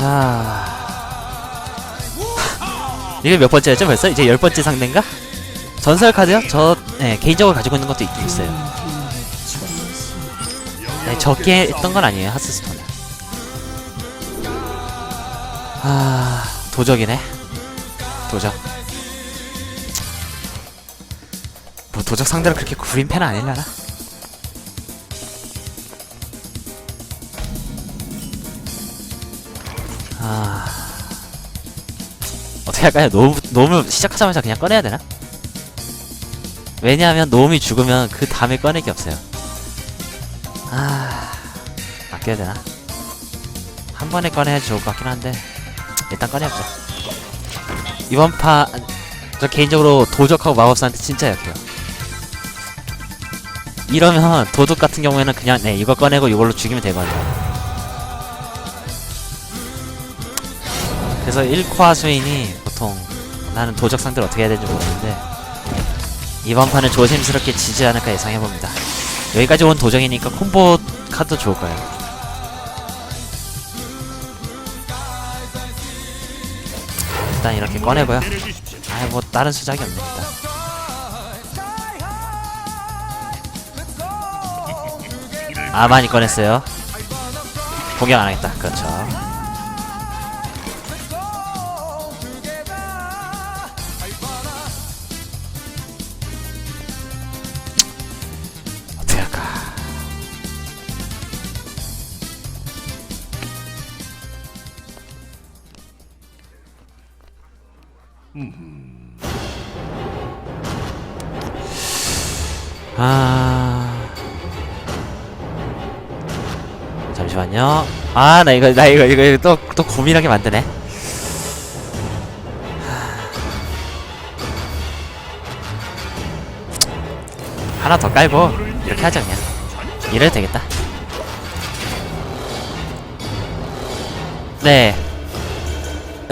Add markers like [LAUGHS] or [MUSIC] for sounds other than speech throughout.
자 이게 몇 번째였죠 벌써? 이제 열 번째 상대인가? 전설 카드요? 저 네, 개인적으로 가지고 있는 것도 있긴 있어요 네, 적게 했던 건 아니에요 하스스톤은 아 도적이네 도적 뭐 도적 상대로 그렇게 구린 팬은 아닐라나? 아 어떻게 할까요? 노, 노무 시작하자마자 그냥 꺼내야 되나? 왜냐하면 노움이 죽으면 그 다음에 꺼낼 게 없어요 아 아껴야 되나? 한 번에 꺼내야지 좋을 것 같긴 한데 일단 꺼내보자 이번 파 저 개인적으로 도적하고 마법사한테 진짜 약해요 이러면 도둑 같은 경우에는 그냥 네 이거 꺼내고 이걸로 죽이면 되거든요 그래서 1화 수인이 보통 나는 도적 상대를 어떻게 해야 되는지 모르는데 이번 판은 조심스럽게 지지 않을까 예상해봅니다. 여기까지 온 도적이니까 콤보 카드 좋을 거예요. 일단 이렇게 꺼내고요. 아이 뭐 다른 수작이 없네 일단. [LAUGHS] 아 많이 꺼냈어요. 공격 안 하겠다. 그렇죠 아 잠시만요. 아 나 이거 나 이거 이거 또 또 고민하게 만드네. 하나 더 깔고 이렇게 하자 그냥. 이래도 되겠다. 네.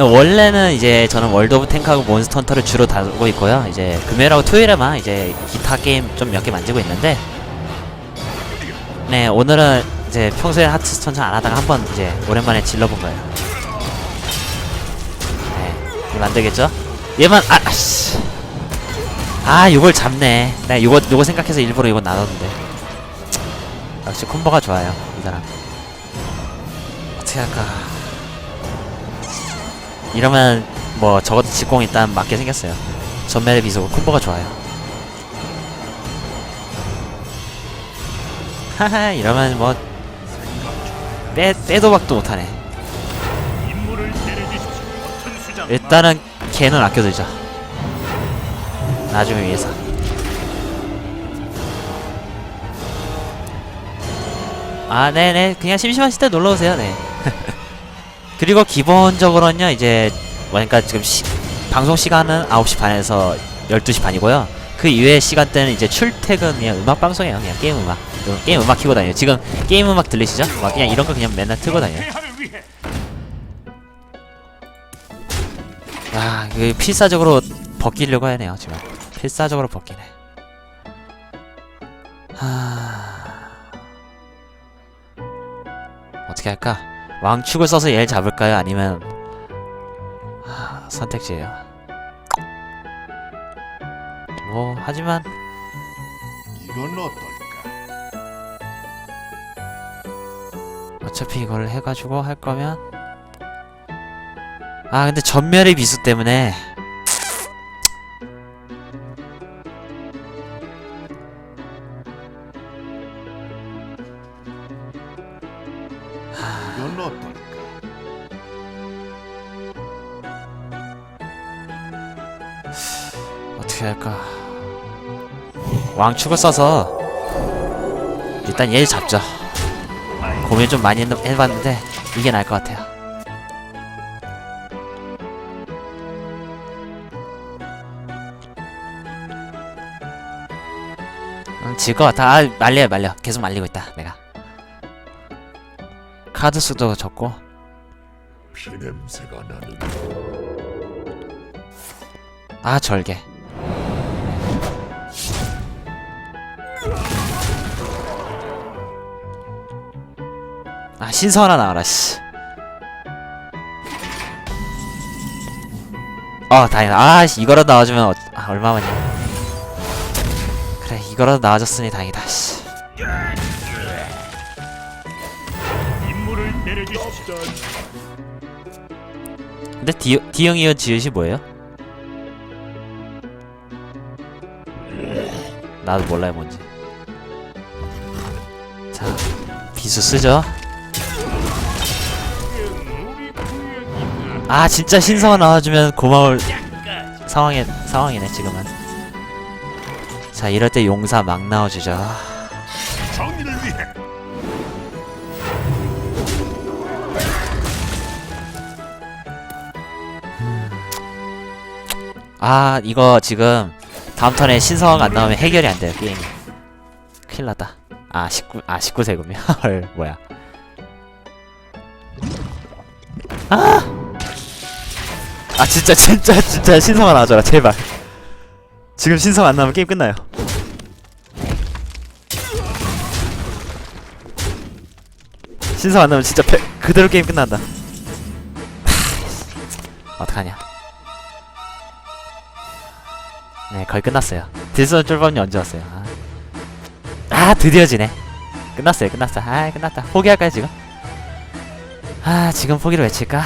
원래는 이제 저는 월드 오브 탱크하고 몬스터 헌터를 주로 다루고 있고요. 이제 금요일하고 토요일에만 이제 기타 게임 좀 몇 개 만지고 있는데 네 오늘은 이제 평소에 하트스톤 잘 안 하다가 한번 이제 오랜만에 질러본 거예요. 네, 이거 만들겠죠? 얘만 아 아씨 아 이걸 잡네. 나 이거 이거 생각해서 일부러 이거 놔뒀는데 역시 콤보가 좋아요 이 사람. 어떻게 할까? 이러면 뭐 적어도 직공 일단 맞게 생겼어요. 전멸의 비속은 콤보가 좋아요. 하하 이러면 뭐 빼, 빼도 박도 못하네. 일단은 걔는 아껴두자. 나중에 위해서. 아, 네네. 그냥 심심하실 때 놀러 오세요. 네. [LAUGHS] 그리고 기본적으로는요, 이제, 그러니까 지금 시, 방송 시간은 9시 반에서 12시 반이고요. 그 이외의 시간대는 이제 출퇴근 그냥 음악 방송이에요. 그냥 게임 음악. 음, 게임 음악 키고 다녀요. 지금 게임 음악 들리시죠? 막 그냥 이런 거 그냥 맨날 틀고 다녀요. 야, 그 필사적으로 벗기려고 하네요, 지금. 필사적으로 벗기네. 하... 어떻게 할까? 왕축을 써서 얘를 잡을까요? 아니면 하... 선택지예요. 뭐 하지만 이건 어떨까? 어차피 이걸 해가지고 할 거면 아 근데 전멸의 비수 때문에 이건 어떨까? 어떻게 할까? 왕축을 써서 일단 얘를 잡자. 고민 좀 많이 했- 해봤는데 이게 나을 것 같아요. 응, 질것 같아. 아 말려요 말려. 계속 말리고 있다 내가 카드 수도 적고 피냄새가 나는 아 절개 아 신선 하나 나와라 씨. 어 다행이다 아 이거라도 나와주면 어, 아, 얼마만이야 그래 이거라도 나와줬으니 다행이다 씨. 내려주십시오. 근데 디, 디형이어 지읒이 뭐예요? 나도 몰라요 뭔지 자 비수 쓰죠 아 진짜 신성아 나와주면 고마울 상황에 상황이네 지금은 자 이럴 때 용사 막 나와주죠 아 이거 지금 다음 턴에 신성아가 안 나오면 해결이 안 돼요 게임 큰일 났다. 아 19, 아 19세금이야 [LAUGHS] 헐 뭐야. 아! 아 진짜 진짜 진짜 신성아 나와줘라 제발. 지금 신성 안 나오면 게임 끝나요. 신성 안 나오면 진짜 패, 그대로 게임 끝난다. 하, 어떡하냐 네, 거의 끝났어요. 딜선 쫄밤이 언제 왔어요? 아. 아, 드디어 지네. 끝났어요, 끝났어. 아, 끝났다. 포기할까요, 지금? 아, 지금 포기를 외칠까?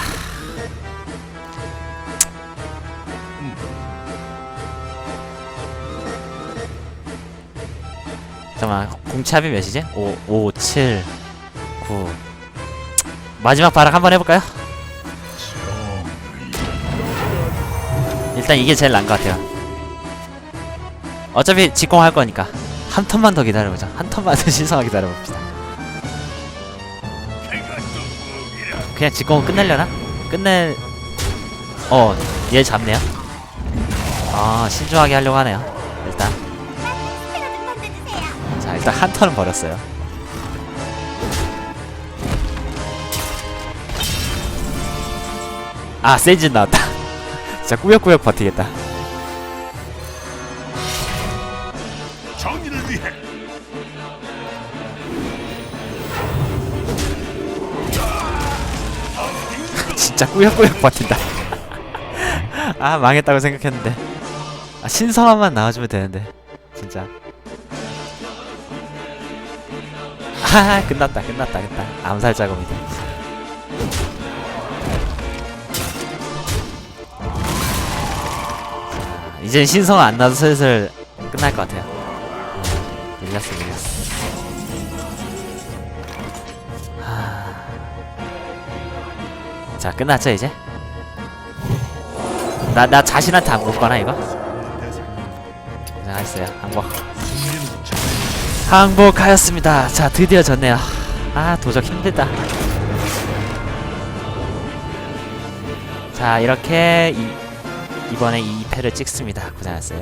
잠깐만, 공차비 몇이지? 5, 5, 7, 9. 마지막 발악 한번 해볼까요? 일단 이게 제일 나은 것 같아요. 어차피 직공할 거니까 한 턴만 더 기다려보자. 한 턴만 더 [LAUGHS] 신성하게 기다려봅시다. 그냥 직공은 끝내려나? 끝낼 어 얘 잡네요. 아 신중하게 하려고 하네요 일단. 자 일단 한 턴은 버렸어요. 아 세이진 나왔다. [LAUGHS] 진짜 꾸역꾸역 버티겠다 진짜 꾸역꾸역 버틴다. [LAUGHS] 아 망했다고 생각했는데. 아 신성함만 나와주면 되는데. 진짜. 아 끝났다 끝났다 끝났다. 암살 작업이다. 자, 이젠 신성 안 나도 슬슬 끝날 것 같아요. 밀렸어 밀렸어. 자 끝났죠 이제? 나 나 자신한테 안 먹거나 이거? 고생하셨어요 항복. 항복하였습니다. 자 드디어 졌네요. 아 도적 힘들다. 자 이렇게 이, 이번에 2패를 찍습니다. 고생하셨어요